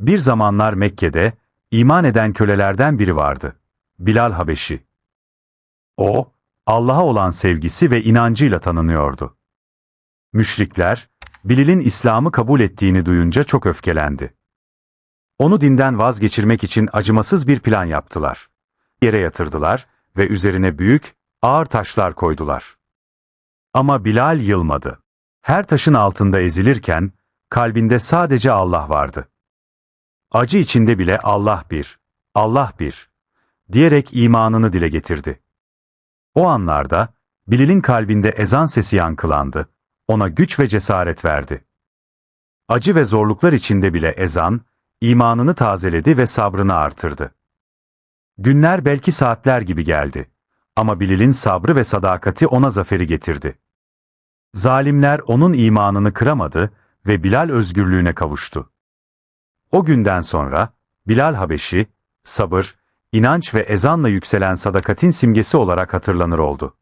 Bir zamanlar Mekke'de iman eden kölelerden biri vardı. Bilal Habeşi. O, Allah'a olan sevgisi ve inancıyla tanınıyordu. Müşrikler, Bilal'in İslam'ı kabul ettiğini duyunca çok öfkelendi. Onu dinden vazgeçirmek için acımasız bir plan yaptılar. Yere yatırdılar ve üzerine büyük, ağır taşlar koydular. Ama Bilal yılmadı. Her taşın altında ezilirken, kalbinde sadece Allah vardı. Acı içinde bile Allah bir, Allah bir, diyerek imanını dile getirdi. O anlarda, Bilal'in kalbinde ezan sesi yankılandı, ona güç ve cesaret verdi. Acı ve zorluklar içinde bile ezan, imanını tazeledi ve sabrını artırdı. Günler belki saatler gibi geldi. Ama Bilal'in sabrı ve sadakati ona zaferi getirdi. Zalimler onun imanını kıramadı ve Bilal özgürlüğüne kavuştu. O günden sonra Bilal Habeşi, sabır, inanç ve ezanla yükselen sadakatin simgesi olarak hatırlanır oldu.